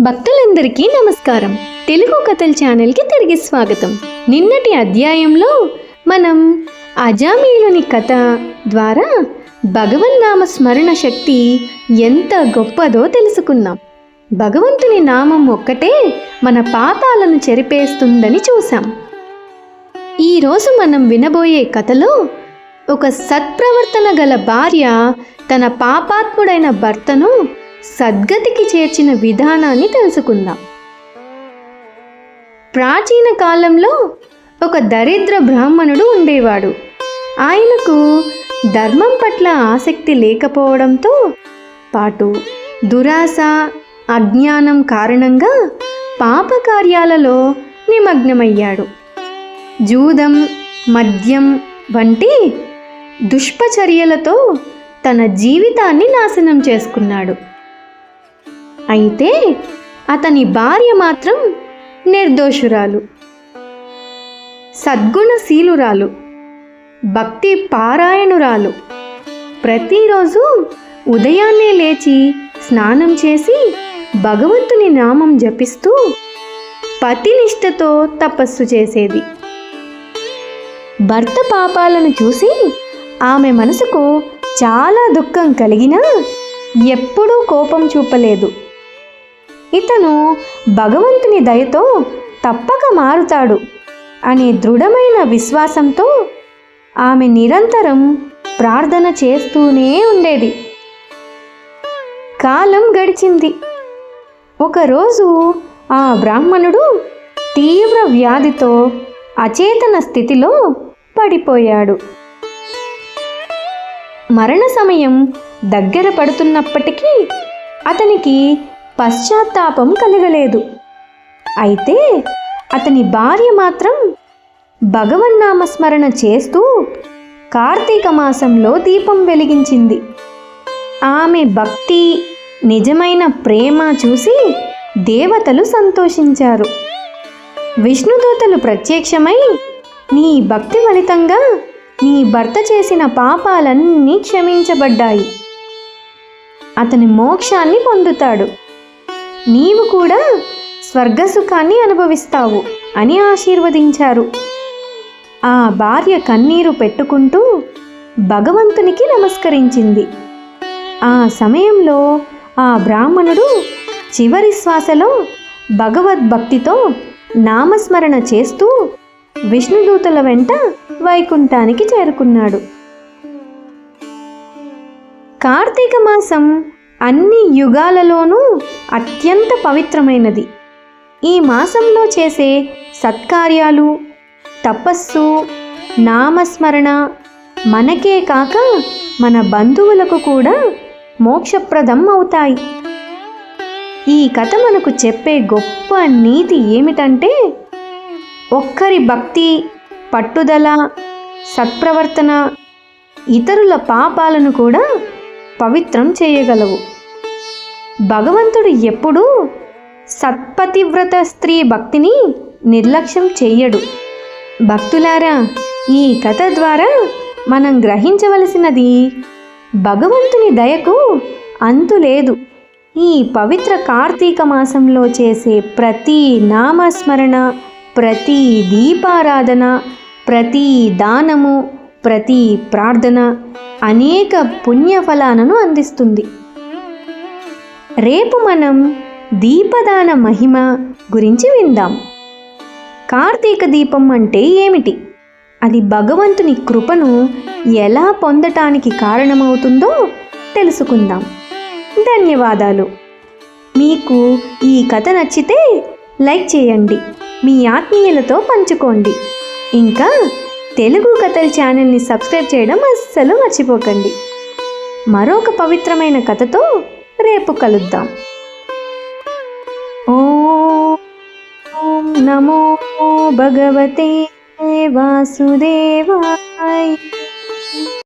భక్తులందరికీ నమస్కారం. తెలుగు కథల ఛానల్కి తిరిగి స్వాగతం. నిన్నటి అధ్యాయంలో మనం అజామీలుని కథ ద్వారా భగవన్నామ స్మరణ శక్తి ఎంత గొప్పదో తెలుసుకున్నాం. భగవంతుని నామం ఒక్కటే మన పాపాలను చెరిపేస్తుందని చూసాం ఈరోజు మనం వినబోయే కథలో ఒక సత్ప్రవర్తన గల భార్య తన పాపాత్ముడైన భర్తను సద్గతికి చేర్చిన విధానాన్ని తెలుసుకుందాం. ప్రాచీన కాలంలో ఒక దరిద్ర బ్రాహ్మణుడు ఉండేవాడు. ఆయనకు ధర్మం పట్ల ఆసక్తి లేకపోవడంతో పాటు దురాశ అజ్ఞానం కారణంగా పాపకార్యాలలో నిమగ్నమయ్యాడు. జూదం మద్యం వంటి దుష్పచర్యలతో తన జీవితాన్ని నాశనం చేసుకున్నాడు. అయితే అతని భార్య మాత్రం నిర్దోషురాలు సద్గుణశీలురాలు భక్తి పారాయణురాలు. ప్రతిరోజు ఉదయాన్నే లేచి స్నానం చేసి భగవంతుని నామం జపిస్తూ పతినిష్టతో తపస్సు చేసేది. భర్త పాపాలను చూసి ఆమె మనసుకు చాలా దుఃఖం కలిగినా ఎప్పుడూ కోపం చూపలేదు. ఇతను భగవంతుని దయతో తప్పక మారుతాడు అనే దృఢమైన విశ్వాసంతో ఆమె నిరంతరం ప్రార్థన చేస్తూనే ఉండేది. కాలం గడిచింది. ఒకరోజు ఆ బ్రాహ్మణుడు తీవ్ర వ్యాధితో అచేతన స్థితిలో పడిపోయాడు. మరణ సమయం దగ్గర పడుతున్నప్పటికీ అతనికి పశ్చాత్తాపం కలగలేదు. అయితే అతని భార్య మాత్రం భగవన్నామస్మరణ చేస్తూ కార్తీక మాసంలో దీపం వెలిగించింది. ఆమె భక్తి నిజమైన ప్రేమ చూసి దేవతలు సంతోషించారు. విష్ణుదూతలు ప్రత్యక్షమై నీ భక్తి ఫలితంగా నీ భర్త చేసిన పాపాలన్నీ క్షమించబడ్డాయి. అతని మోక్షాన్ని పొందుతాడు. నీవు కూడా స్వర్గసుఖాన్ని అనుభవిస్తావు అని ఆశీర్వదించారు. ఆ భార్య కన్నీరు పెట్టుకుంటూ భగవంతునికి నమస్కరించింది. ఆ సమయంలో ఆ బ్రాహ్మణుడు చివరి శ్వాసలో భగవద్భక్తితో నామస్మరణ చేస్తూ విష్ణుదూతల వెంట వైకుంఠానికి చేరుకున్నాడు. కార్తీక మాసం అన్ని యుగాలలోనూ అత్యంత పవిత్రమైనది. ఈ మాసంలో చేసే సత్కార్యాలు తపస్సు నామస్మరణ మనకే కాక మన బంధువులకు కూడా మోక్షప్రదం అవుతాయి. ఈ కథ మనకు చెప్పే గొప్ప నీతి ఏమిటంటే ఒక్కరి భక్తి పట్టుదల సత్ప్రవర్తన ఇతరుల పాపాలను కూడా పవిత్రం చేయగలవు. భగవంతుడు ఎప్పుడూ సత్పతివ్రత స్త్రీ భక్తిని నిర్లక్ష్యం చెయ్యడు. భక్తులారా ఈ కథ ద్వారా మనం గ్రహించవలసినది భగవంతుని దయకు అంతు లేదు. ఈ పవిత్ర కార్తీక మాసంలో చేసే ప్రతి నామస్మరణ ప్రతి దీపారాధన ప్రతి దానము ప్రతి ప్రార్థన అనేక పుణ్యఫలాలను అందిస్తుంది. రేపు మనం దీపదాన మహిమ గురించి విందాం. కార్తీక దీపం అంటే ఏమిటి? అది భగవంతుని కృపను ఎలా పొందటానికి కారణమవుతుందో తెలుసుకుందాం. ధన్యవాదాలు. మీకు ఈ కథ నచ్చితే లైక్ చేయండి. మీ ఆత్మీయులతో పంచుకోండి. ఇంకా తెలుగు కథల ఛానల్ని సబ్స్క్రైబ్ చేయడం అస్సలు మర్చిపోకండి. మరొక పవిత్రమైన కథతో రేపు కలుద్దాం. ఓం నమో భగవతే వాసుదేవాయ.